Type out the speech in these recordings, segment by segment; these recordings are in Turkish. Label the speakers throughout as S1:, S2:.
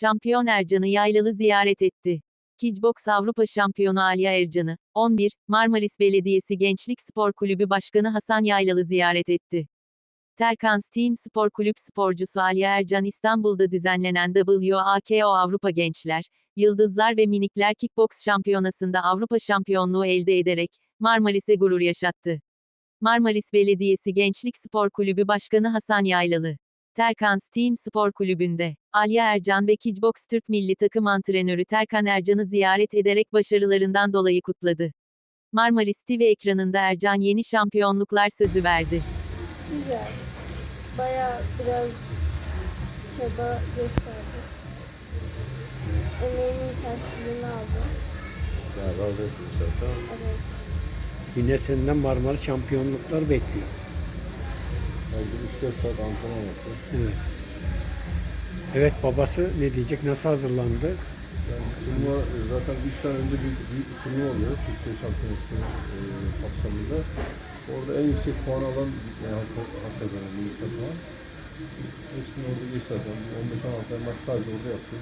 S1: Şampiyon Ercan'ı Yaylalı ziyaret etti. Kickbox Avrupa Şampiyonu Aliye Ercan'ı, 11, Marmaris Belediyesi Gençlik Spor Kulübü Başkanı Hasan Yaylalı ziyaret etti. Terkans Team Spor Kulüp sporcusu Aliye Ercan İstanbul'da düzenlenen WAKO Avrupa Gençler, Yıldızlar ve Minikler Kickbox Şampiyonası'nda Avrupa şampiyonluğu elde ederek, Marmaris'e gurur yaşattı. Marmaris Belediyesi Gençlik Spor Kulübü Başkanı Hasan Yaylalı. Terkans Team Spor Kulübü'nde, Alya Ercan ve Kickbox Türk Milli Takım Antrenörü Terkan Ercan'ı ziyaret ederek başarılarından dolayı kutladı. Marmaris TV ekranında Ercan yeni şampiyonluklar sözü verdi.
S2: Güzel. Baya biraz çaba gösterdi. Emeğimin karşılığını aldı.
S3: Ya razı olsun inşallah.
S2: Evet.
S4: Yine senden Marmara şampiyonluklar bekliyor.
S3: Bence 3-4 saat antrenman yaptı.
S4: Evet. Evet babası ne diyecek? Nasıl hazırlandı?
S3: Yani turnuva e, zaten 3 tane önce bir büyük bir turnuva oluyor. Türkiye Şampiyonası e, kapsamında. Orada en yüksek puan alan yani hak, hak kazanan büyük takıma. Hepsini orada geçti zaten. 15-16 tane maç sadece orada yaptı.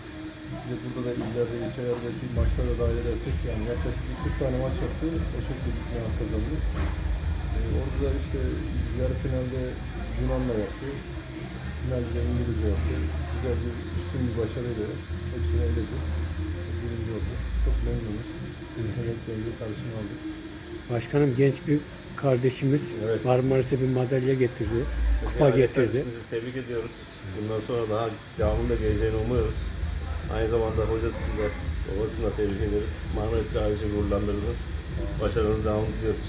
S3: Bir de burada da illerde, ilçelerdeki maçlara dahil edersek yani yaklaşık bir 40 tane maç yaptı. O çok büyük bir hak kazandı. E, orada da işte yarı finalde Yunan'la yaptı. Finalde İngilizce yaptı. Güzel bir üstün bir başarıyla hepsini eledi. Birinci oldu. Çok memnunuz. Emeklerinde karşını aldık.
S4: Başkanım genç bir kardeşimiz
S3: Evet.
S4: Marmaris'e bir madalya getirdi. Kupa
S5: Yani
S4: getirdi.
S5: kardeşimizi tebrik ediyoruz. Bundan sonra daha devamında geleceğini umuyoruz. Aynı zamanda hocasını da, babasını da tebrik ederiz. Marmaris'te ayrıca gururlandırdınız. Başarınız devamlı diliyoruz.